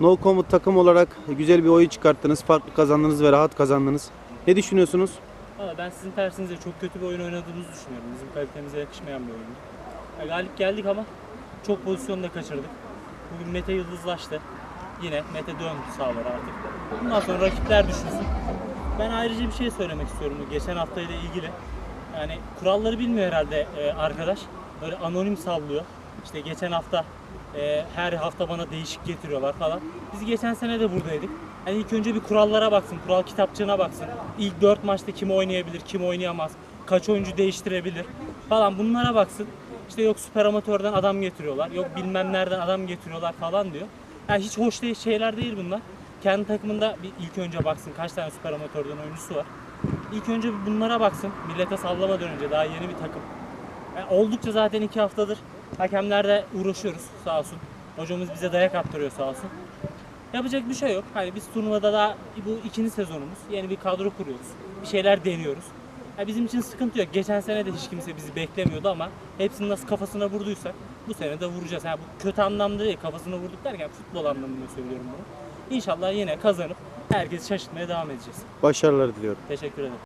No Combat takım olarak güzel bir oyun çıkarttınız. Farklı kazandınız ve rahat kazandınız. Ne düşünüyorsunuz? Valla ben sizin tersinize çok kötü bir oyun oynadığımızı düşünüyorum. Bizim kalitemize yakışmayan bir oyundu. Ya galip geldik ama çok pozisyon da kaçırdık. Bugün Mete yıldızlaştı. Yine Mete döndü sağlara artık. Bundan sonra rakipler düşünsün. Ben ayrıca bir şey söylemek istiyorum bu geçen haftayla ilgili. Yani kuralları bilmiyor herhalde e, arkadaş. Böyle anonim sallıyor. İşte geçen hafta e, her hafta bana değişik getiriyorlar falan. Biz geçen sene de buradaydık. Yani ilk önce bir kurallara baksın, kural kitapçığına baksın. İlk 4 maçta kim oynayabilir, kim oynayamaz, kaç oyuncu değiştirebilir falan bunlara baksın. İşte yok süper amatörden adam getiriyorlar, yok bilmem nereden adam getiriyorlar falan diyor. Yani hiç hoş değil şeyler değil bunlar. Kendi takımında bir ilk önce baksın kaç tane süper amatörden oyuncusu var. İlk önce bunlara baksın. Millete sallamadan önce daha yeni bir takım. Yani oldukça zaten iki haftadır hakemlerle uğraşıyoruz sağ olsun. Hocamız bize dayak attırıyor sağ olsun. Yapacak bir şey yok. Hani biz turnuvada daha bu ikinci sezonumuz. Yeni bir kadro kuruyoruz. Bir şeyler deniyoruz. Ya bizim için sıkıntı yok. Geçen sene de hiç kimse bizi beklemiyordu ama hepsini nasıl kafasına vurduysak bu sene de vuracağız. Yani bu kötü anlamda değil, kafasına vurduk derken futbol anlamında söylüyorum bunu. İnşallah yine kazanıp herkesi şaşırtmaya devam edeceğiz. Başarılar diliyorum. Teşekkür ederim.